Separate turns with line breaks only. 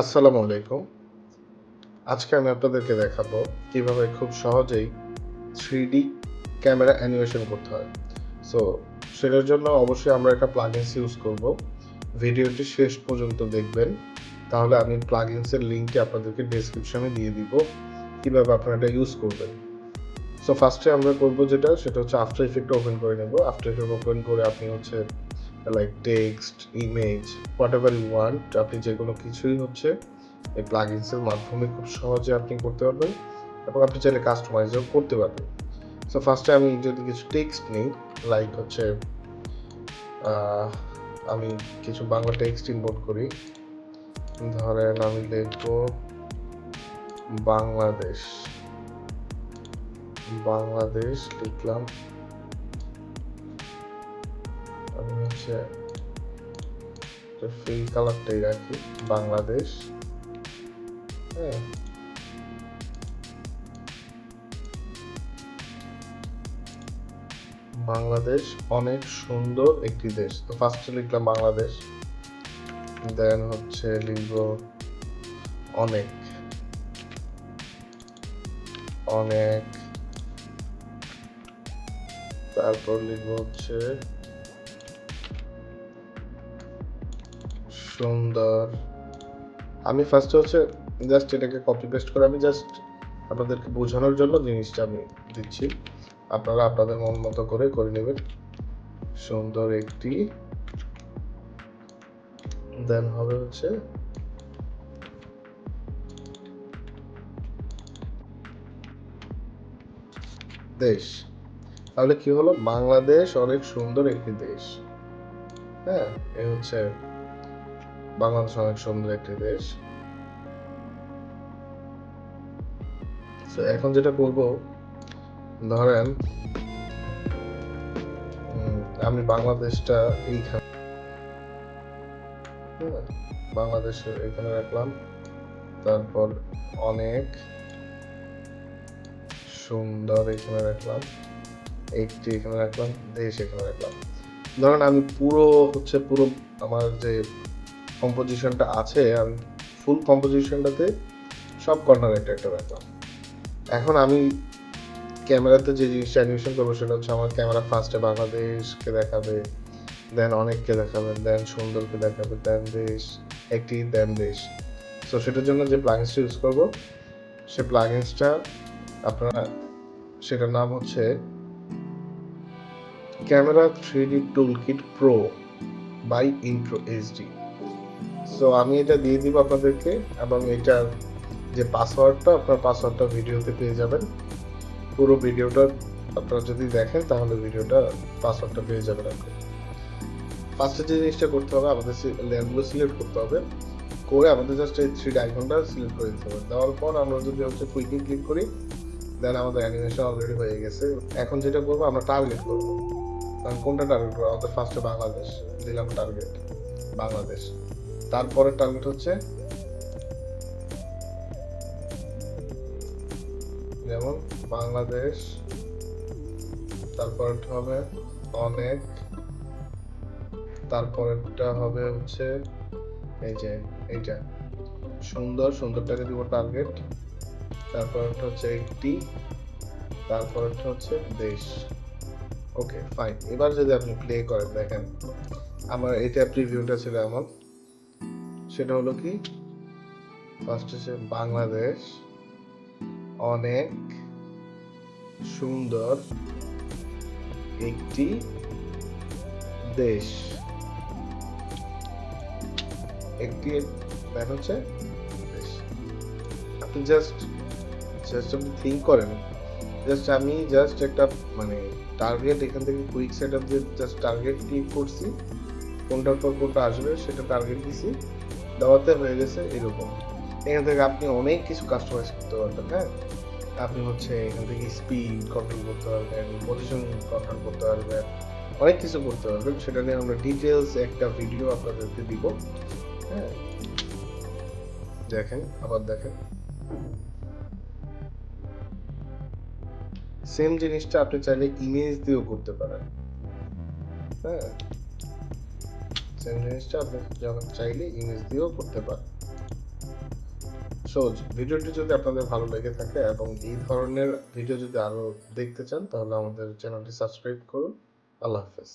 আসসালামু আলাইকুম। আজকে আমি আপনাদেরকে দেখাবো কীভাবে খুব সহজেই থ্রি ক্যামেরা অ্যানিমেশন করতে হয়। সো সেটার জন্য অবশ্যই আমরা একটা প্লাগিনস ইউজ করব। ভিডিওটি শেষ পর্যন্ত দেখবেন। তাহলে আমি প্লাগিনসের লিঙ্কটি আপনাদেরকে ডেসক্রিপশনে দিয়ে দিব, কীভাবে আপনারা এটা ইউজ করবেন। সো ফার্স্টে আমরা করব যেটা, সেটা হচ্ছে আফটার ইফেক্ট ওপেন করে নেব। আফটার ইফেক্ট ওপেন করে আপনি হচ্ছে like text image whatever you want আপনি যে কোনো কিছুই হচ্ছে, এই প্লাগিনসের মাধ্যমে খুব সহজে আপনি করতে পারবেন এবং আপনি চাইলে কাস্টমাইজও করতে পারবেন। সো ফার্স্টে আমি যদি কিছু টেক্সট নিই লাইক হচ্ছে আমি কিছু বাংলা টেক্সট ইম্পোর্ট করি। ধরেন আমি লিখব বাংলাদেশ। বাংলাদেশ লিখলাম হচ্ছে ফিল কালারটাই রাখি, বাংলাদেশ। হ্যাঁ। বাংলাদেশ অনেক সুন্দর একটি দেশ। তো ফার্স্টে লিখলাম বাংলাদেশ দেন হচ্ছে লিখব অনেক। অনেক। তারপর লিখব হচ্ছে সুন্দর। আমি ফার্স্টে হচ্ছে জাস্ট এটাকে কপি পেস্ট করে আমি জাস্ট আপনাদেরকে বোঝানোর জন্য জিনিসটা আমি দিচ্ছি। আপনারা আপনাদের মন মতো করে করে নেবেন। সুন্দর একটি। দেন হবে হচ্ছে দেশ। তাহলে কি হলো? বাংলাদেশ অনেক সুন্দর একটি দেশ। হ্যাঁ এ হচ্ছে বাংলাদেশ অনেক সুন্দর একটি দেশ। তো এখন যেটা করব ধরেন আমি বাংলাদেশটা এইখানে বাংলাদেশের এখানে রাখলাম। তারপর অনেক সুন্দর এখানে রাখলাম। একটি এখানে রাখলাম, দেশ এখানে রাখলাম। ধরেন আমি পুরো হচ্ছে পুরো আমার যে কম্পোজিশনটা আছে, আমি ফুল কম্পোজিশনটাতে সব কর্নার একটা একটা রাখলাম। এখন আমি ক্যামেরাতে যে জিনিসটা অ্যানিমেশন করব সেটা হচ্ছে আমার ক্যামেরা ফার্স্টে বাংলাদেশকে দেখাবে দেন অনেককে দেখাবে দেন সুন্দরকে দেখাবে দেন দেশ, একটি দেন দেশ। সো সেটার জন্য যে প্লাগিনসটা ইউজ করব, সে প্লাগিনসটা আপনারা, সেটার নাম হচ্ছে camera three D tool kit pro by intro HD so আমি এটা দিয়ে দিব আপনাদেরকে এবং এটার যে পাসওয়ার্ডটা আপনার পাসওয়ার্ডটা ভিডিওতে পেয়ে যাবেন। পুরো ভিডিওটা আপনারা যদি দেখেন, তাহলে ভিডিওটা পাসওয়ার্ডটা পেয়ে যাবেন আপনি ফার্স্টে যে জিনিসটা করতে হবে, আমাদের লেয়ারগুলো সিলেক্ট করতে হবে। করে আমাদের জাস্ট এই থ্রি আইকনটা সিলেক্ট করে দিতে হবে। দেওয়ার পর আমরা যদি হচ্ছে কুইকলি ক্লিক করি দেন আমাদের অ্যানিমেশন অলরেডি হয়ে গেছে। এখন যেটা করব, আমরা টার্গেট করব। কারণ কোনটা টার্গেট করব? আমাদের ফার্স্টে বাংলাদেশ, দিলাম টার্গেট বাংলাদেশ। তারপরে টার্গেট হচ্ছে যেমন বাংলাদেশ তারপরটা হবে অনেক, তারপরেরটা হবে হচ্ছে এই যে, এইটা। সুন্দর সুন্দরটাকে দিব টার্গেট তারপরটা হচ্ছে একটি তারপরটা হচ্ছে দেশ। ওকে ফাইন এবার যদি আপনি প্লে করেন, দেখেন, আমার এটা প্রিভিউটা ছিল এমন। সেটা হলো কি? ফার্স্ট হচ্ছে বাংলাদেশ। অনেক সুন্দর একটি দেশ। একটি দেন হচ্ছে আপনি জাস্ট জাস্ট আপনি থিঙ্ক করেন। জাস্ট আমি জাস্ট একটা মানে টার্গেট এখান থেকে কুইক সেট আপ দিয়ে জাস্ট টার্গেট ক্লিক করছি কোনটার পর কোনটা আসবে সেটা টার্গেট দিছি। দেওয়াতে হয়ে গেছে এরকম। এখান থেকে আপনি অনেক কিছু কাস্টমাইজ করতে পারবেন হ্যাঁ? আপনি হচ্ছে এখান থেকে স্পিড কন্ট্রোল করতে পারবেন পজিশন কন্ট্রোল করতে পারবেন, অনেক কিছু করতে পারবেন। সেটা নিয়ে আমরা ডিটেলস একটা ভিডিও আপনাদেরকে দিব হ্যাঁ? দেখেন, আবার দেখেন। সেম জিনিসটা আপনি চাইলে ইমেজ দিয়েও করতে পারেন হ্যাঁ? সেম জিনিসটা আপনি চাইলে ইমেজ দিয়েও করতে পারেন। সহজ। ভিডিওটি যদি আপনাদের ভালো লেগে থাকে এবং এই ধরনের ভিডিও যদি আরও দেখতে চান, তাহলে আমাদের চ্যানেলটি সাবস্ক্রাইব করুন। আল্লাহ হাফেজ।